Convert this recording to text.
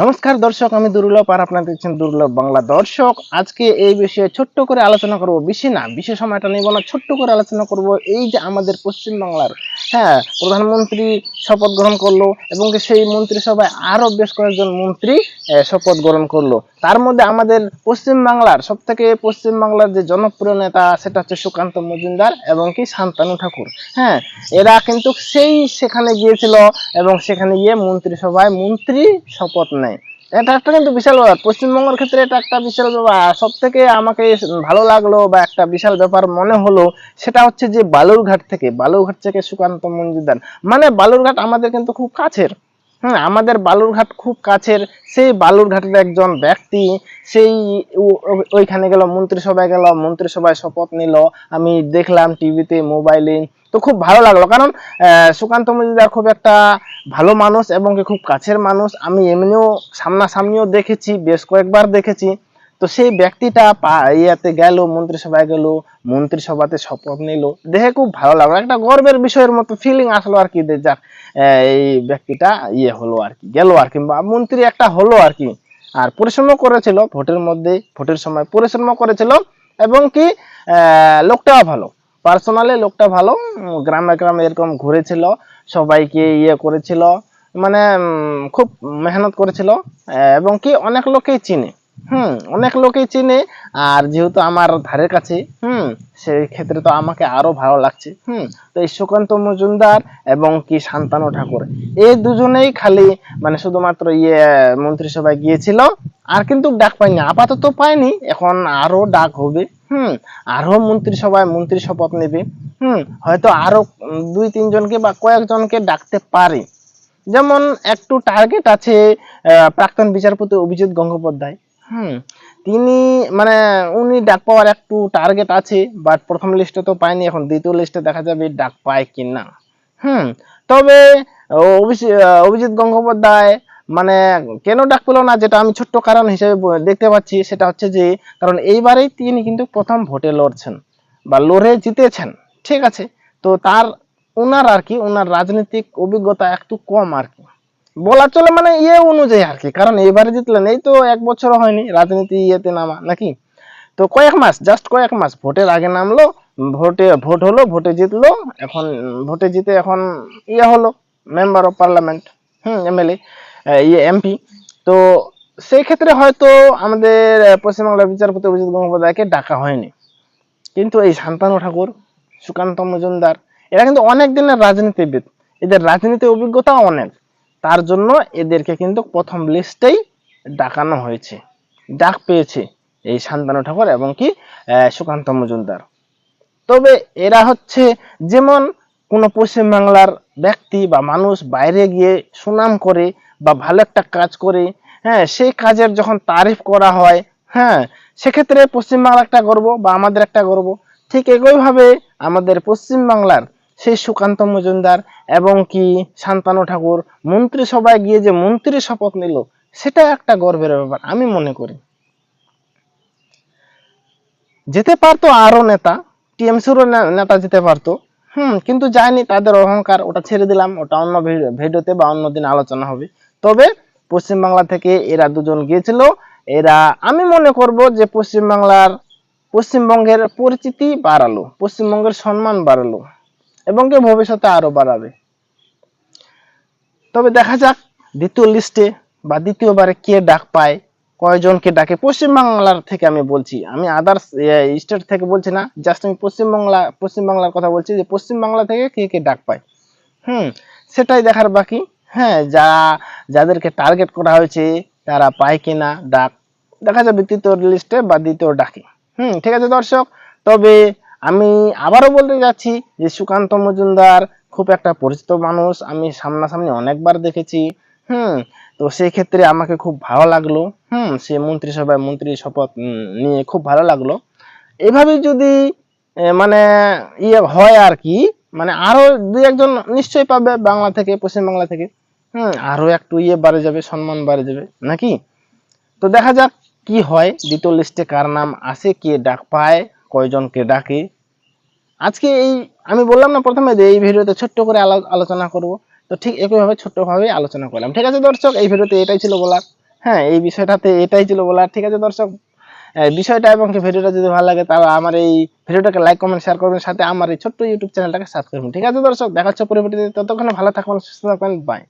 নমস্কার দর্শক, আমি দুর্লভ আর আপনারা দেখছেন দুর্লভ বাংলা দর্শক। আজকে এই বিষয়ে ছোট্ট করে আলোচনা করব, বেশি না বিশেষ সময়টা নেব না, ছোট্ট করে আলোচনা করব এই যে আমাদের পশ্চিম বাংলার হ্যাঁ প্রধানমন্ত্রী শপথ গ্রহণ করল এবং সেই মন্ত্রিসভায় আরও বেশ কয়েকজন মন্ত্রী শপথ গ্রহণ করল। তার মধ্যে আমাদের পশ্চিম বাংলার সব থেকে পশ্চিম বাংলার যে জনপ্রিয় নেতা, সেটা হচ্ছে সুকান্ত মজুমদার এবং কি শান্তানু ঠাকুর। হ্যাঁ এরা কিন্তু সেই সেখানে গিয়েছিল এবং সেখানে গিয়ে মন্ত্রিসভায় মন্ত্রী শপথ নেয়। এটা একটা কিন্তু বিশাল ব্যাপার। পশ্চিমবঙ্গের ক্ষেত্রে এটা একটা বিশাল ব্যাপার। সব থেকে আমাকে ভালো লাগল বা একটা বিশাল ব্যাপার মনে হলো, সেটা হচ্ছে যে বালুরঘাট থেকে বালুরঘাট থেকে সুকান্ত মজুমদার। মানে বালুরঘাট আমাদের কিন্তু খুব কাছের। আমাদের বালুরঘাট খুব কাছের। সেই বালুরঘাটের একজন ব্যক্তি, সেই ওইখানে গেল, মন্ত্রিসভায় গেল, মন্ত্রিসভায় শপথ নিল। আমি দেখলাম টিভিতে, মোবাইলে। তো খুব ভালো লাগল। কারণ সুকান্ত মজুমদার খুব একটা ভালো মানুষ এবং খুব কাছের মানুষ। আমি এমনিও সামনাসামনিও দেখেছি, বেশ কয়েকবার দেখেছি। তো সেই ব্যক্তিটা ইয়েতে গেল, মন্ত্রিসভায় গেল, মন্ত্রিসভাতে শপথ নিল। দেখে খুব ভালো লাগল। একটা গর্বের বিষয়ের মতো ফিলিং আসলো আর কি যাক এই ব্যক্তিটা ইয়ে হলো আর কি, গেল আর কি মন্ত্রী একটা হলো আর কি। আর পরিশ্রম করেছিল ভোটের মধ্যে, ভোটের সময় পরিশ্রম করেছিল এবং কি লোকটাও ভালো। পার্সোনালি লোকটা ভালো গ্রামে গ্রামে এরকম ঘুরেছিল, সবাইকে ইয়ে করেছিল মানে খুব মেহনত করেছিল এবং কি অনেক লোকেই চিনে। হুম, অনেক লোকেই চিনে, আর যেহেতু আমার ধারের কাছে, হুম, সেই ক্ষেত্রে তো আমাকে আরও ভালো লাগছে, হুম, তো এই সুকান্ত মজুমদার এবং কি শান্তানু ঠাকুর, এই দুজনেই খালি মানে শুধুমাত্র ইয়ে মন্ত্রিসভায় গিয়েছিল, আর কিন্তু ডাক পাইনি, আপাতত পাইনি, এখন আরও ডাক হবে, হুম, আরও মন্ত্রিসভায় মন্ত্রী শপথ নেবে, হুম, হয়তো আরও দুই, তিনজনকে বা কয়েকজনকে ডাকতে পারে, যেমন একটু টার্গেট আছে প্রাক্তন বিচারপতি অভিজিৎ গঙ্গোপাধ্যায় হুম, তিনি মানে উনি ডাক পাওয়ার একটু টার্গেট আছে বাট প্রথম লিস্টে তো পায়নি, এখন দ্বিতীয় লিস্টে দেখা যাবে ডাক পায় কি না হুম, তবে অভিজিৎ গঙ্গোপাধ্যায় মানে কেন ডাক পেল না, যেটা আমি ছোট্ট কারণ হিসেবে দেখতে পাচ্ছি, সেটা হচ্ছে যে, কারণ এইবারেই তিনি কিন্তু প্রথম ভোটে লড়ছেন, বা লড়ে জিতেছেন, ঠিক আছে? তো তার ওনার আর কি ওনার রাজনৈতিক অভিজ্ঞতা একটু কম আর কি। বলা চলে মানে ইয়ে অনুযায়ী আর কি। কারণ এবারে জিতলেন, এই তো এক বছর হয়নি, রাজনীতি ইয়েতে নামা, নাকি? তো কয়েক মাস জাস্ট কয়েক মাস, ভোটের আগে নামলো, ভোটে, ভোট হলো, ভোটে জিতলো, এখন ভোটে জিতে এখন ইয়ে হলো member of parliament hmm, MLA ইয়ে এমপি। তো সেই ক্ষেত্রে হয়তো আমাদের পশ্চিমবাংলার বিচারপতি অভিজিৎ গঙ্গোপাধ্যায়কে ডাকা হয়নি। কিন্তু এই শান্তানু ঠাকুর, সুকান্ত মজুমদার, এরা কিন্তু অনেক দিনের রাজনীতিবিদ। এদের রাজনীতি অভিজ্ঞতাও অনেক। তার জন্য এদেরকে কিন্তু প্রথম লিস্টেই ডাকানো হয়েছে। ডাক পেয়েছে এই শান্তানু ঠাকুর এবং কি সুকান্ত মজুমদার। তবে এরা হচ্ছে যেমন কোনো পশ্চিমবাংলার ব্যক্তি বা মানুষ বাইরে গিয়ে সুনাম করে বা ভালো একটা কাজ করে হ্যাঁ সেই কাজের যখন তারিফ করা হয় হ্যাঁ সেক্ষেত্রে পশ্চিমবাংলা একটা গর্ব বা আমাদের একটা গর্ব। ঠিক একইভাবে আমাদের পশ্চিমবাংলার সেই সুকান্ত মজুমদার এবং কি শান্তানু ঠাকুর মন্ত্রিসভায় গিয়ে যে মন্ত্রী শপথ নিল, সেটা একটা গর্বের ব্যাপার, আমি মনে করি। যেতে পারতো আরও নেতা, টিএমসিরও নেতা যেতে পারতো, হুম, কিন্তু যায়নি, তাদের অহংকার, ওটা ছেড়ে দিলাম, ওটা অন্য ভিডিও- ভিডিওতে বা অন্য দিন আলোচনা হবে। তবে পশ্চিমবাংলা থেকে এরা দুজন গিয়েছিল, এরা, আমি মনে করব যে পশ্চিমবাংলার পশ্চিমবঙ্গের পরিচিতি বাড়ালো, পশ্চিমবঙ্গের সম্মান বাড়ালো। এবং কি ভবিষ্যতে আরও বাড়াবে। তবে দেখা যাক দ্বিতীয় লিস্টে বা দ্বিতীয়বারে কে ডাক পায়, কয়জনকে ডাকে। পশ্চিমবাংলার থেকে আমি বলছি, আমি আদার্স স্টেট থেকে বলছি না জাস্ট আমি পশ্চিমবাংলা, পশ্চিমবাংলার কথা বলছি যে পশ্চিমবাংলা থেকে কে কে ডাক পায়। হুম, সেটাই দেখার বাকি। হ্যাঁ যা, যাদেরকে টার্গেট করা হয়েছে, তারা পায় কিনা ডাক। দেখা যাবে তৃতীয় লিস্টে বা দ্বিতীয় ডাকে। হুম, ঠিক আছে দর্শক? তবে আমি আবারও বলতে যাচ্ছি যে সুকান্ত মজুমদার খুব একটা পরিচিত মানুষ, আমি সামনাসামনি অনেকবার দেখেছি। হুম, তো সেই ক্ষেত্রে আমাকে খুব ভালো লাগল। হুম, সে মন্ত্রিসভায় মন্ত্রী শপথ নিয়ে খুব ভালো লাগল। এভাবে যদি মানে ইয়ে হয় আর কি মানে আরও দুই একজন নিশ্চয়ই পাবে বাংলা থেকে পশ্চিমবাংলা থেকে। হুম আরও একটু ইয়ে বাড়ে যাবে, সম্মান বাড়ে যাবে, নাকি? তো দেখা যাক কি হয়, দ্বিতীয় লিস্টে কার নাম আসে কে ডাক পায়। কয়জনকে ডাকে। আজকে এই, আমি বললাম না প্রথমে যে এই ভিডিওতে ছোট্ট করে আলো- আলোচনা করব। তো ঠিক একইভাবে ছোট্টভাবে আলোচনা করলাম। ঠিক আছে দর্শক, এই ভিডিওতে এটাই ছিল বলার। হ্যাঁ এই বিষয়টাতে এটাই ছিল বলার। ঠিক আছে দর্শক বিষয়টা এবং ভিডিওটা যদি ভালো লাগে তাহলে আমার এই ভিডিওটাকে লাইক কমেন্ট শেয়ার করবেন। সাথে আমার এই ছোট্ট ইউটিউব চ্যানেলটাকে সাবস্ক্রাইব করুন ঠিক আছে দর্শক, দেখা হচ্ছে পরবর্তীতে। ততক্ষণে ভালো থাকবেন, সুস্থ থাকবেন। বাই